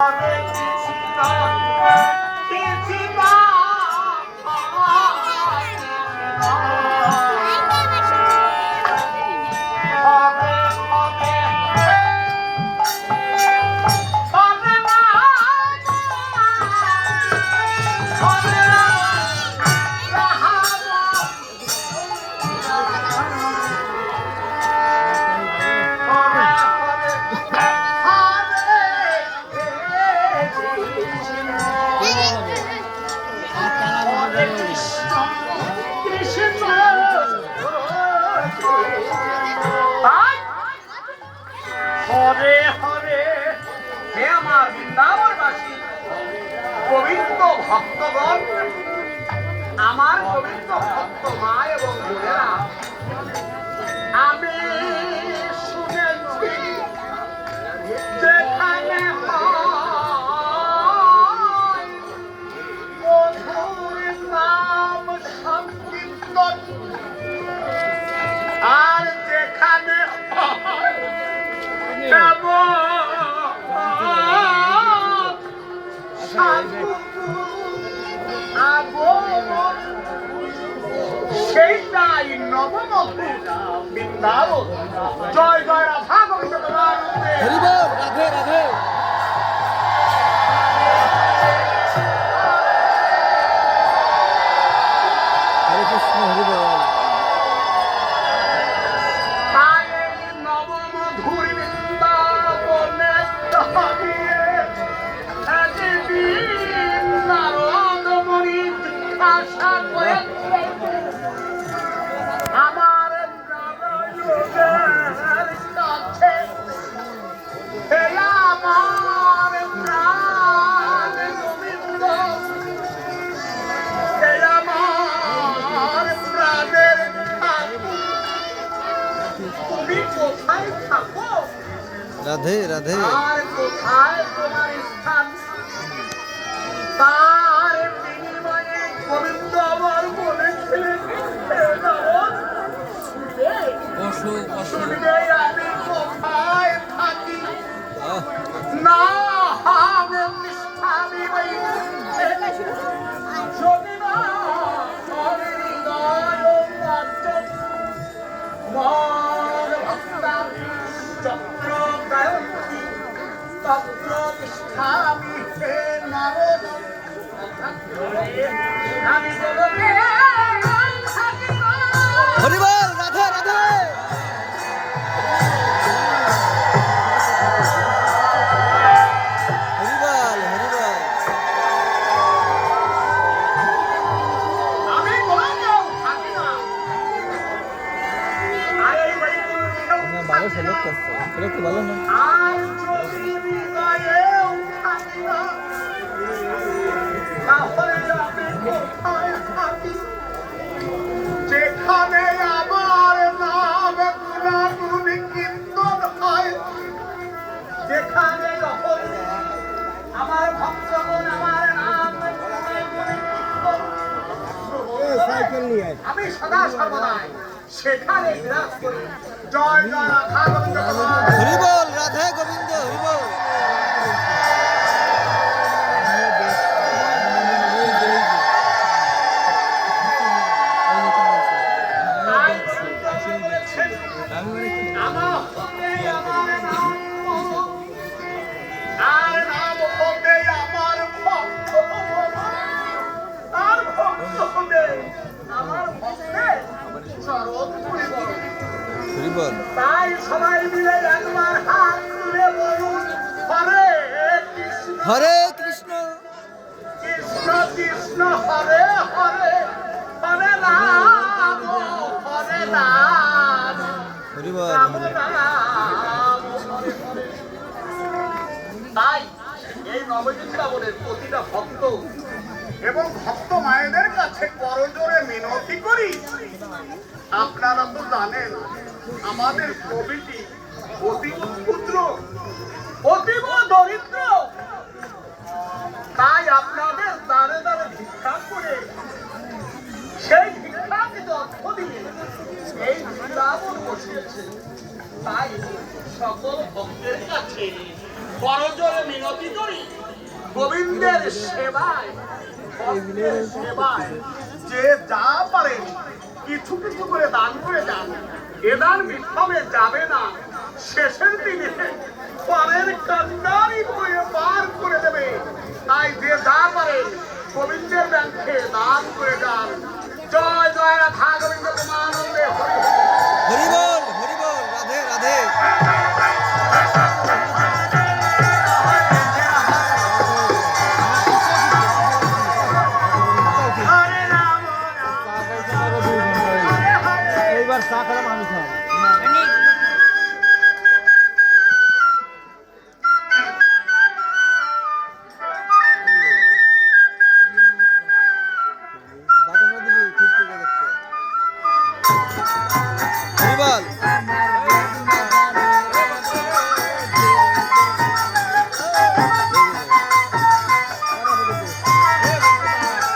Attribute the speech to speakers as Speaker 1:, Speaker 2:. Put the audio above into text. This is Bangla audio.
Speaker 1: 아멘 지시라 ভক্তগণ আমার পবিত্র ভক্ত মা এবং বোনেরা জয় জয় রাধা
Speaker 2: রাধে রাধে রাধে।
Speaker 1: আর কোথায় তোমার স্থান? আমি কীর্তন হয়, যেখানে যখন আমার ভক্তগণ আমার নাম গুণাগুণ কীর্তন
Speaker 2: সাইকেল নিয়ে
Speaker 1: আমি সদা সর্বদাই সেখানে বিরাজ করি। জয় জয় রাধা গোবিন্দ।
Speaker 2: হরিবল রাধা গোবিন্দ
Speaker 1: তাই তাই সবাই মিলে একবার হাত তুলে বলুন হরে কৃষ্ণ।
Speaker 2: হরে কৃষ্ণ।
Speaker 1: কৃষ্ণ কৃষ্ণ হরে হরে হরে রাম হরে রাম। রাম রাম। তাই এই নববৃন্দাবনের প্রতিটা ভক্ত এবং ভক্ত মায়েদের কাছে করজোরে মিনতি করি। আপনারা তো জানেন, আমাদের প্রভৃতি অতি ক্ষুদ্র, অতীব দরিদ্র। তাই আপনাদের দ্বারে দ্বারে ভিক্ষা করে সেই ভিক্ষাকৃত অর্থ দিয়ে এই বৃন্দাবন বসিয়েছে। তাই সকল ভক্তের কাছে করজোরে মিনতি করি। গোবিন্দের সেবায় যে যা পারেন কিছু কিছু করে দান করে যান। এ দান যাবে না। শেষের দিনে পরের কান্নারি হয়ে পার করে দেবে। তাই যে যা পারেন গোবিন্দের ব্যাংকে দান করে যান। জয় জয়, রাধা গোবিন্দ, প্রেমানন্দে হরি হরি।